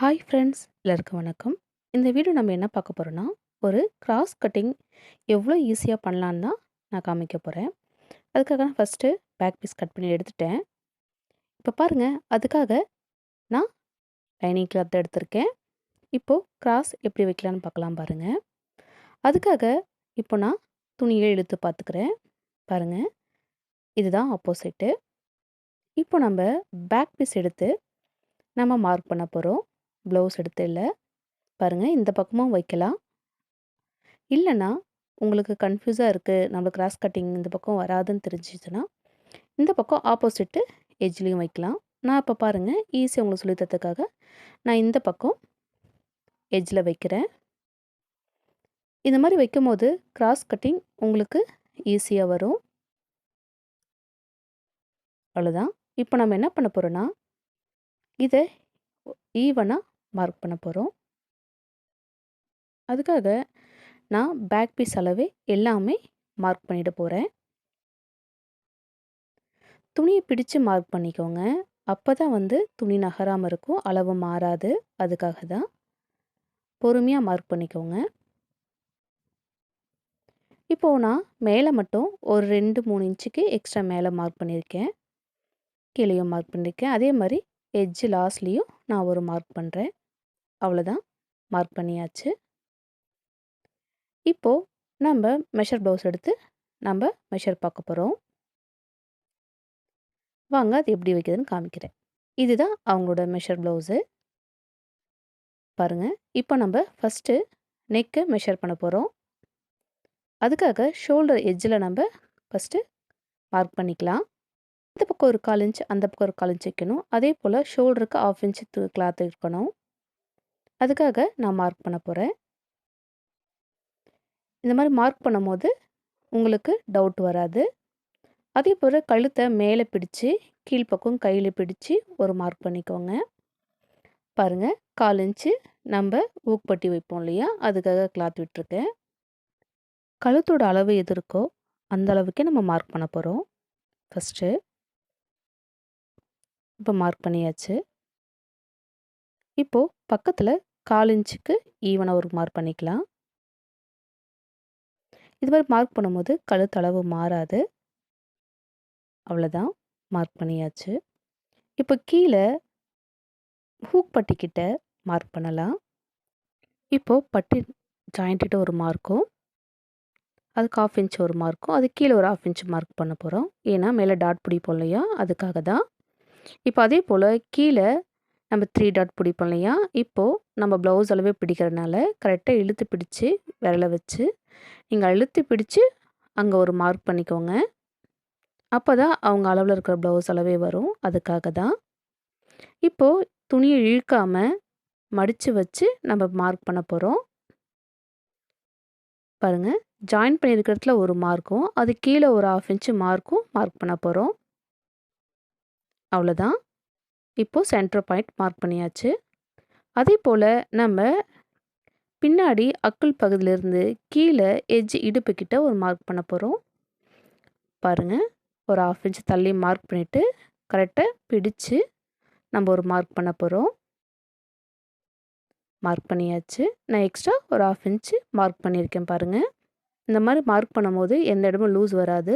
Hi friends எல்லாருக்கும் வணக்கம். இந்த வீடியோ நம்ம என்ன பார்க்க போகிறோன்னா ஒரு கிராஸ் கட்டிங் எவ்வளோ ஈஸியாக பண்ணலான்னு தான் நான் காமிக்க போகிறேன் அதுக்காக நான் ஃபஸ்ட்டு பேக் பீஸ் கட் பண்ணி எடுத்துட்டேன். இப்போ பாருங்கள் அதுக்காக நான் லைனிங் கிளாத் எடுத்திருக்கேன். இப்போது கிராஸ் எப்படி வைக்கலான்னு பார்க்கலாம் பாருங்கள் அதுக்காக இப்போ நான் துணியை இழுத்து பார்த்துக்கிறேன். பாருங்கள் இதுதான் ஆப்போசிட்டு இப்போ நம்ம பேக் பீஸ் எடுத்து நம்ம மார்க் பண்ண போகிறோம் ப்ளவுஸ் எடுத்து இல்லை. பாருங்கள் இந்த பக்கமும் வைக்கலாம். இல்லைனா உங்களுக்கு கன்ஃபியூஸாக இருக்குது நம்மளுக்கு கிராஸ் கட்டிங் இந்த பக்கம் வராதுன்னு தெரிஞ்சிச்சுன்னா இந்த பக்கம் ஆப்போசிட்டு எஜ்லேயும் வைக்கலாம். நான் இப்போ பாருங்கள் ஈஸியாக உங்களுக்கு சொல்லி தரத்துக்காக நான் இந்த பக்கம் எஜ்ஜில் வைக்கிறேன். இந்த மாதிரி வைக்கும் போது கிராஸ் கட்டிங் உங்களுக்கு ஈஸியாக வரும். அவ்வளோதான் இப்போ நம்ம என்ன பண்ண போகிறோன்னா இதை ஈவனாக மார்க் பண்ண போகிறோம் அதுக்காக நான் பேக் பீஸ் அளவே எல்லாமே மார்க் பண்ணிட போகிறேன் துணியை பிடிச்சு மார்க் பண்ணிக்கோங்க. அப்போ தான் வந்து துணி நகராமல் இருக்கும். அளவு மாறாது. அதுக்காக தான். பொறுமையாக மார்க் பண்ணிக்கோங்க. இப்போது நான் மேலே மட்டும் ஒரு ரெண்டு மூணு இன்ச்சுக்கு எக்ஸ்ட்ரா மேலே மார்க் பண்ணியிருக்கேன் கீழேயும் மார்க் பண்ணியிருக்கேன் அதே மாதிரி எட்ஜு லாஸ்ட்லேயும் நான் ஒரு மார்க் பண்ணுறேன் அவ்வளோதான். மார்க் பண்ணியாச்சு. இப்போது நம்ம மெஷர் ப்ளவுஸ் எடுத்து நம்ம மெஷர் பார்க்க போகிறோம் வாங்க அது எப்படி வைக்கிறதுன்னு காமிக்கிறேன். இதுதான் அவங்களோட மெஷர் ப்ளவுஸு பாருங்கள் இப்போ நம்ம ஃபஸ்ட்டு நெக்கை மெஷர் பண்ண போகிறோம் அதுக்காக ஷோல்டர் எஜ்ஜில் நம்ம ஃபஸ்ட்டு மார்க் பண்ணிக்கலாம். இந்த பக்கம் ஒரு கால் இன்ச் அந்த பக்கம் ஒரு கால் இன்ச் வைக்கணும். அதே போல் ஷோல்டருக்கு ஆஃப் இன்ச்சு கிளாத் இருக்கணும். அதுக்காக நான் மார்க் பண்ண போகிறேன் இந்த மாதிரி மார்க் பண்ணும்போது உங்களுக்கு டவுட் வராது. அதே போல் கழுத்தை மேலே பிடிச்சி கீழ்ப்பக்கம் கையில் பிடிச்சி ஒரு மார்க் பண்ணிக்கோங்க. பாருங்கள் கால் இன்ச்சு நம்ம ஊக்குப்பட்டி வைப்போம் இல்லையா? அதுக்காக கிளாத் விட்டுருக்கேன். கழுத்தோட அளவு எது இருக்கோ அந்த அளவுக்கே நம்ம மார்க் பண்ண போகிறோம் ஃபஸ்ட்டு இப்போ மார்க் பண்ணியாச்சு. இப்போது பக்கத்தில் கால் இன்ச்சுக்கு ஈவனாக ஒரு மார்க் பண்ணிக்கலாம். இது மாதிரி மார்க் பண்ணும்போது கழுத்தளவு மாறாது. அவ்வளோதான் மார்க் பண்ணியாச்சு. இப்போ கீழே ஹூக் பட்டிக்கிட்ட மார்க் பண்ணலாம். இப்போது பட்டி ஜாயிண்ட்டிட்ட ஒரு மார்க்கும் அதுக்கு ஆஃப் இன்ச் ஒரு மார்க்கும் அது கீழே ஒரு ஆஃப் இன்ச் மார்க் பண்ண போகிறோம் ஏன்னா மேலே டாட் பிடிப்போம் இல்லையா அதுக்காக தான். இப்போ அதே போல் கீழே நம்ம த்ரீ டாட் பிடிப்போம் இல்லையா? இப்போது நம்ம ப்ளவுஸ் அளவே பிடிக்கிறதுனால கரெக்டாக இழுத்து பிடிச்சி விரலை வச்சு நீங்கள் இழுத்து பிடிச்சி அங்கே ஒரு மார்க் பண்ணிக்கோங்க. அப்போ தான் அவங்க அளவில் இருக்கிற ப்ளவுஸ் அளவே வரும். அதுக்காக தான். இப்போது துணியை இழுக்காமல் மடித்து வச்சு நம்ம மார்க் பண்ண போகிறோம் பாருங்கள் ஜாயின் பண்ணியிருக்கிறதுல ஒரு மார்க்கும் அது கீழே ஒரு ஆஃப் இன்ச்சு மார்க்கும் மார்க் பண்ண போகிறோம் அவ்வளோதான் இப்போது சென்டர் பாயிண்ட் மார்க் பண்ணியாச்சு. அதே போல் நம்ம பின்னாடி அக்குள் பகுதியிலேருந்து கீழே எஜ் இடுப்புக்கிட்ட ஒரு மார்க் பண்ண போகிறோம் பாருங்கள் ஒரு ஆஃப் இன்ச் தள்ளி மார்க் பண்ணிவிட்டு கரெக்டாக பிடிச்சு நம்ம ஒரு மார்க் பண்ண போகிறோம் மார்க் பண்ணியாச்சு. நான் எக்ஸ்ட்ரா ஒரு ஆஃப் இன்ச்சு மார்க் பண்ணியிருக்கேன் பாருங்கள் இந்த மாதிரி மார்க் பண்ணும்போது எந்த இடமும் லூஸ் வராது.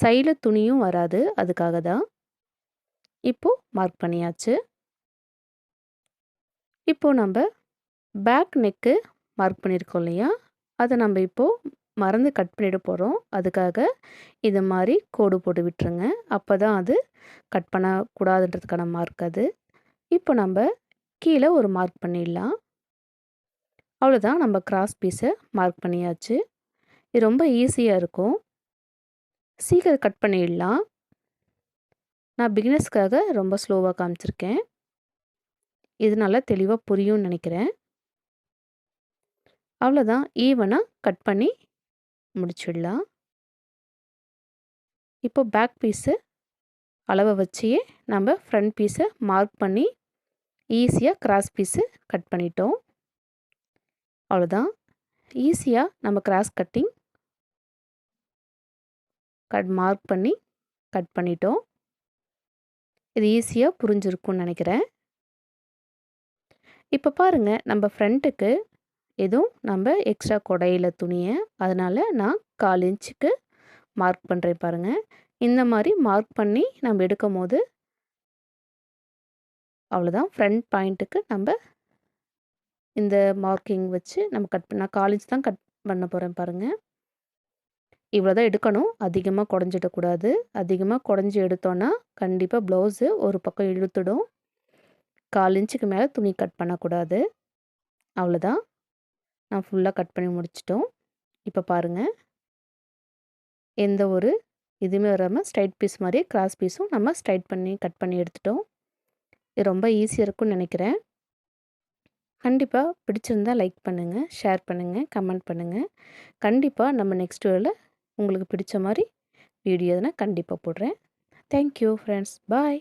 சைடில் துணியும் வராது. அதுக்காக தான் இப்போது மார்க் பண்ணியாச்சு. இப்போது நம்ம பேக் நெக்கு மார்க் பண்ணியிருக்கோம் இல்லையா? அதை நம்ம இப்போது மறந்து கட் பண்ணிட போகிறோம் அதுக்காக இது மாதிரி கோடு போட்டு விட்டுருங்க. அப்போ தான் அது கட் பண்ணக்கூடாதுன்றதுக்கான மார்க் அது. இப்போ நம்ம கீழே ஒரு மார்க் பண்ணிடலாம். அவ்வளோதான் நம்ம கிராஸ் பீஸை மார்க் பண்ணியாச்சு. இது ரொம்ப ஈஸியாக இருக்கும். சீக்கிரம் கட் பண்ணிடலாம். நான் பிகினர்ஸ்க்காக ரொம்ப ஸ்லோவாக காமிச்சிருக்கேன். இது நல்லா தெளிவாக புரியும்னு நினைக்கிறேன். அவ்வளோதான் ஈவனாக கட் பண்ணி முடிச்சிடலாம். இப்போ பேக் பீஸு அளவை வச்சியே நம்ம ஃப்ரண்ட் பீஸை மார்க் பண்ணி ஈஸியாக கிராஸ் பீஸு கட் பண்ணிட்டோம். அவ்வளோதான் ஈஸியாக நம்ம கிராஸ் கட்டிங் கட் மார்க் பண்ணி கட் பண்ணிட்டோம். இது ஈஸியாக புரிஞ்சிருக்கும்னு நினைக்கிறேன். இப்போ பாருங்கள் நம்ம ஃப்ரண்ட்டுக்கு எதுவும் நம்ம எக்ஸ்ட்ரா கொடையில் துணியை அதனால் நான் கால் இன்ச்சுக்கு மார்க் பண்ணுறேன் பாருங்கள் இந்த மாதிரி மார்க் பண்ணி நம்ம எடுக்கும் போது அவ்வளோதான் ஃப்ரண்ட் பாயிண்ட்டுக்கு நம்ம இந்த மார்க்கிங் வச்சு நம்ம கட் பண்ண காலேஜ் இன்ச் தான் கட் பண்ண போகிறேன் பாருங்கள் இவ்வளோ தான் எடுக்கணும் அதிகமாக குடஞ்சிடக்கூடாது அதிகமாக குடஞ்சி எடுத்தோன்னா கண்டிப்பாக ப்ளவுஸு ஒரு பக்கம் இழுத்துடும். கால் இன்ச்சுக்கு மேலே துணி கட் பண்ணக்கூடாது அவ்வளோதான். நான் ஃபுல்லாக கட் பண்ணி முடிச்சிட்டோம். இப்போ பாருங்கள் எந்த ஒரு இதுவுமே வராமல் ஸ்ட்ரைட் பீஸ் மாதிரியே கிராஸ் பீஸும் நம்ம ஸ்ட்ரைட் பண்ணி கட் பண்ணி எடுத்துட்டோம். இது ரொம்ப ஈஸியாக இருக்கும்னு நினைக்கிறேன். கண்டிப்பாக பிடிச்சிருந்தா லைக் பண்ணுங்கள் ஷேர் பண்ணுங்கள் கமெண்ட் பண்ணுங்கள் கண்டிப்பாக நம்ம நெக்ஸ்ட் வீடியோவில் உங்களுக்கு பிடிச்ச மாதிரி வீடியோ எதுனா கண்டிப்பாக போடுறேன். Thank you friends bye